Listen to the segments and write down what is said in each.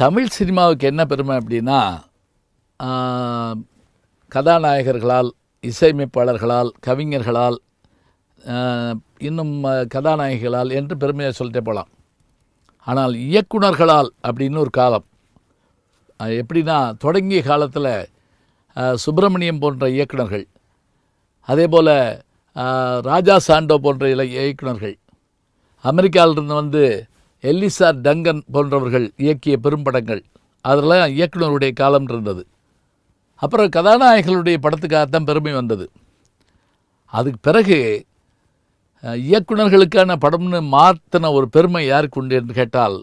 தமிழ் சினிமாவுக்கு என்ன பெருமை அப்படின்னா கதாநாயகர்களால் இசையமைப்பாளர்களால் கவிஞர்களால் இன்னும் கதாநாயகிகளால் என்று பெருமையை சொல்லிட்டே போகலாம். ஆனால் இயக்குனர்களால் அப்படின்னு ஒரு காலம். அது எப்படின்னா தொடங்கிய காலத்தில் சுப்பிரமணியம் போன்ற இயக்குனர்கள் அதே போல் ராஜா சாண்டோ போன்ற இல இயக்குனர்கள் அமெரிக்காவிலிருந்து வந்து எல்லிசார் டங்கன் போன்றவர்கள் இயக்கிய பெரும்படங்கள். அதெல்லாம் இயக்குனருடைய காலம் இருந்தது. அப்புறம் கதாநாயகர்களுடைய படத்துக்காகத்தான் பெருமை வந்தது. அதுக்கு பிறகு இயக்குநர்களுக்கான இயக்குனர்களுக்கான படம்னு மாற்றின ஒரு பெருமை யாருக்கு உண்டு என்று கேட்டால்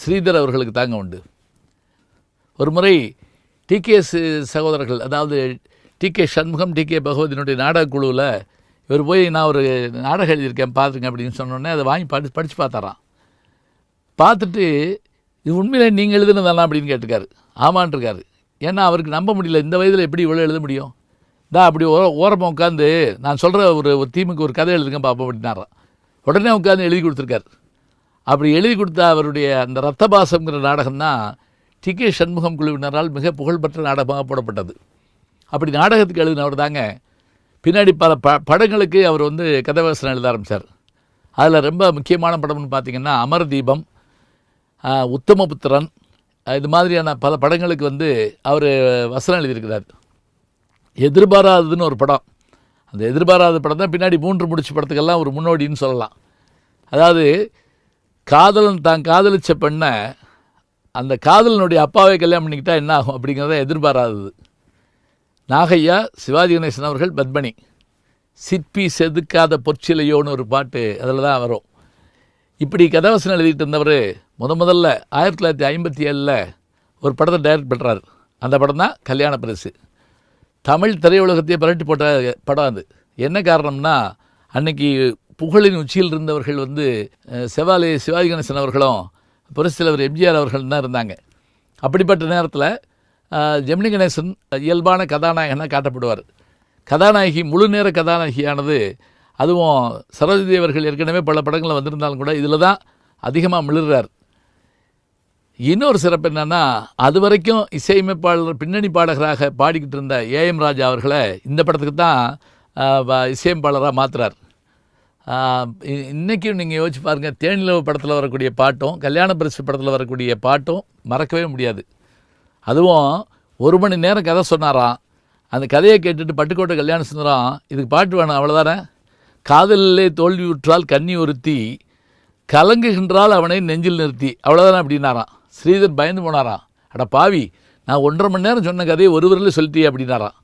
ஸ்ரீதர் அவர்களுக்கு தாங்க உண்டு. ஒரு முறை டிகேஎஸ் சகோதரர்கள் அதாவது D K Shanmugam D K பகவதியினுடைய நாடக குழுவில் இவர் போய் நான் ஒரு நாடகம் எழுதியிருக்கேன் பார்த்துருங்க அப்படின்னு சொன்னோடனே அதை வாங்கி படி படித்து பார்த்தாரான் பார்த்துட்டு இது உண்மையிலே நீங்கள் எழுதுனதானா அப்படின்னு கேட்டுக்காரு ஆமான்ருக்காரு. ஏன்னா அவருக்கு நம்ப முடியல. இந்த வயதில் எப்படி இவ்வளோ எழுத முடியும்? இந்தா அப்படி ஓ ஓரமாக உட்காந்து நான் சொல்கிற ஒரு ஒரு தீமுக்கு ஒரு கதை எழுதுங்க பார்ப்போம் அப்படின்னாராம் உடனே உட்காந்து எழுதி கொடுத்துருக்காரு. அப்படி எழுதி கொடுத்த அவருடைய அந்த ரத்தபாசம்ங்கிற நாடகம் தான் டி. கே. சண்முகம் குழுவினரால் மிக புகழ்பெற்ற நாடகமாக போடப்பட்டது. அப்படி நாடகத்துக்கு எழுதினவர் தாங்க. பின்னாடி பல ப படங்களுக்கு அவர் வந்து கதைவசனம் எழுத ஆரம்பித்தார் அதில் ரொம்ப முக்கியமான படம்னு பார்த்தீங்கன்னா அமர்தீபம். தீபம் உத்தமபுத்திரன் இது மாதிரியான பல படங்களுக்கு வந்து அவர் வசனம் எழுதியிருக்கிறார். எதிர்பாராததுன்னு ஒரு படம். அந்த எதிர்பாராத படம் தான் பின்னாடி மூன்று முடிச்சு படத்துக்கெல்லாம் ஒரு முன்னோடின்னு சொல்லலாம். அதாவது காதலன் தான் காதலிச்ச பெண்ணை அந்த காதலனுடைய அப்பாவை கல்யாணம் பண்ணிக்கிட்டா என்ன ஆகும் அப்படிங்கிறத எதிர்பாராதது. நாகையா சிவாஜி கணேசன் அவர்கள் பத்மணி சிற்பி செதுக்காத பொற்சிலையோன்னு ஒரு பாட்டு அதில் தான் வரும். இப்படி கதாவசனம் எழுதிட்டு இருந்தவர் முத முதல்ல ஆயிரத்தி தொள்ளாயிரத்தி ஐம்பத்தி ஏழில் ஒரு படத்தை டைரக்ட் பண்ணுறாரு அந்த படம் தான் கல்யாண பரிசு. தமிழ் திரையுலகத்தையே பரட்டி போட்ட படம் அது. என்ன காரணம்னா அன்னைக்கு புகழின் உச்சியில் இருந்தவர்கள் வந்து செவாலி சிவாஜி கணேசன் அவர்களும் புரட்சித்தலைவர் எம்ஜிஆர் அவர்கள் தான் இருந்தாங்க. அப்படிப்பட்ட நேரத்தில் ஜெமினி கணேசன் இயல்பான கதாநாயகனாக காட்டப்படுவார். கதாநாயகி முழு நேர கதாநாயகியானது அதுவும் சரோஜதி அவர்கள் ஏற்கனவே பல படங்களில் வந்திருந்தாலும் கூட இதில் தான் அதிகமாக மிளிர்றார். இன்னொரு சிறப்பு என்னன்னா அது வரைக்கும் இசையமைப்பாளர் பின்னணி பாடகராக பாடிக்கிட்டு இருந்த ஏஎம் ராஜா அவர்களை இந்த படத்துக்கு தான் வ- இசையமைப்பாளராக மாத்துறார். இன்றைக்கும் இ- நீங்கள் யோசிச்சு பாருங்கள் தேனிலவு படத்தில் வரக்கூடிய பாட்டும் கல்யாண பரிசு படத்தில் வரக்கூடிய பாட்டும் மறக்கவே முடியாது. அதுவும் ஒரு மணி நேரம் கதை சொன்னாராம் அந்த கதையை கேட்டுட்டு பட்டுக்கோட்டை கல்யாண சுந்தரம் இதுக்கு பாட்டு வேணும் அவ்வளோதானே காதலிலே தோல்வியுற்றால் கன்னி ஒருத்தி கலங்குகின்றால் அவனை நெஞ்சில் நிறுத்தி. அவ்வளோதானே அப்படின்னாராம். ஸ்ரீதர் பயந்து போனாராம். அட பாவி நான் ஒன்றரை மணி நேரம் சொன்ன கதையை ஒரு விரலில் சொல்லிட்டியே அப்படின்னாராம்.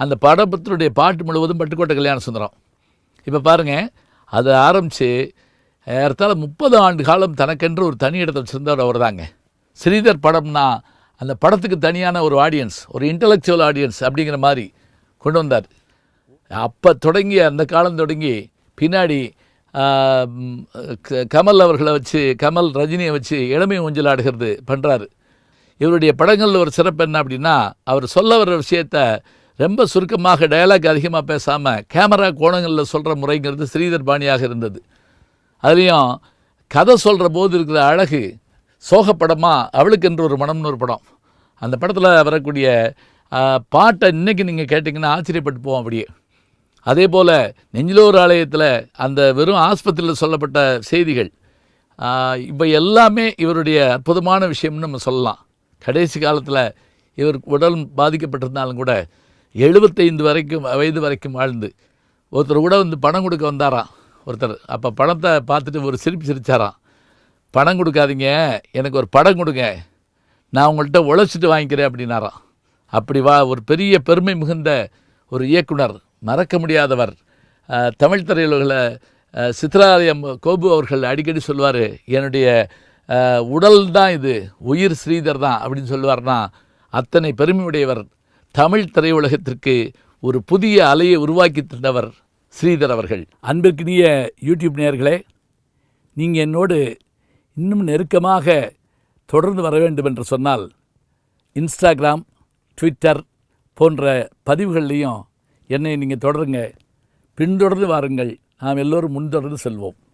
அந்த படப்பத்தினுடைய பாட்டு முழுவதும் பட்டுக்கோட்டை கல்யாண சுந்தரம். இப்போ பாருங்கள் அதை ஆரம்பித்து ஏறத்தால் முப்பது ஆண்டு காலம் தனக்கென்று ஒரு தனி இடத்தை வச்சுருந்தவர் அவர் தாங்க ஸ்ரீதர் படம்னா அந்த படத்துக்கு தனியான ஒரு ஆடியன்ஸ் ஒரு இன்டலெக்சுவல் ஆடியன்ஸ் அப்படிங்கிற மாதிரி கொண்டு வந்தார். அப்போ தொடங்கி அந்த காலம் தொடங்கி பின்னாடி க- கமல் அவர்களை வச்சு கமல் ரஜினியை வச்சு இளமை ஊஞ்சல் ஆடுகிறது பண்ணுறாரு இவருடைய படங்களில் ஒரு சிறப்பு என்ன அப்படின்னா அவர் சொல்ல வர்ற விஷயத்த ரொம்ப சுருக்கமாக டயலாக் அதிகமாக பேசாமல் கேமரா கோணங்களில் சொல்கிற முறைங்கிறது ஸ்ரீதர் பாணியாக இருந்தது. அதுலேயும் கதை சொல்கிற போது இருக்கிற அழகு சோகப்படமாக அவளுக்கென்று ஒரு மனம்னு ஒரு படம். அந்த படத்தில் வரக்கூடிய பாட்டை இன்றைக்கி நீங்கள் கேட்டிங்கன்னா ஆச்சரியப்பட்டு போவோம் அப்படியே. அதே போல் நெஞ்சிலோர் ஆலயத்தில் அந்த வெறும் ஆஸ்பத்திரியில் சொல்லப்பட்ட செய்திகள் இப்போ எல்லாமே இவருடைய அற்புதமான விஷயம்னு நம்ம சொல்லலாம். கடைசி காலத்தில் இவர் உடல் பாதிக்கப்பட்டிருந்தாலும் கூட எழுபத்தைந்து வரைக்கும் வயது வரைக்கும் வாழ்ந்து ஒருத்தர் கூட வந்து பணம் கொடுக்க வந்தாராம். ஒருத்தர் அப்போ பணத்தை பார்த்துட்டு ஒரு சிரிப்பு சிரித்தாராம் பணம் கொடுக்காதீங்க எனக்கு ஒரு படம் கொடுங்க நான் உங்கள்கிட்ட உழைச்சிட்டு வாங்கிக்கிறேன் அப்படின்னாராம். அப்படி வா ஒரு பெரிய பெருமை மிகுந்த ஒரு இயக்குனர் மறக்க முடியாதவர். தமிழ் திரையுலகில் சித்ராலயம் கோபு அவர்கள் அடிக்கடி சொல்லுவார் என்னுடைய உடல் தான் இது உயிர் ஸ்ரீதர் தான் அப்படின்னு சொல்லுவார்னா அத்தனை பெருமையுடையவர் தமிழ் திரையுலகத்திற்கு ஒரு புதிய அலையை உருவாக்கி தந்தவர் ஸ்ரீதர் அவர்கள். அன்பிற்கினிய யூடியூப் நேயர்களே நீங்கள் என்னோடு இன்னும் நெருக்கமாக தொடர்ந்து வர வேண்டும் என்று சொன்னால் இன்ஸ்டாகிராம் ட்விட்டர் போன்ற பதிவுகள்லையும் என்னை நீங்கள் தொடருங்க. பின்தொடர்ந்து வாருங்கள். நாம் எல்லோரும் முன்தொடர்ந்து செல்வோம்.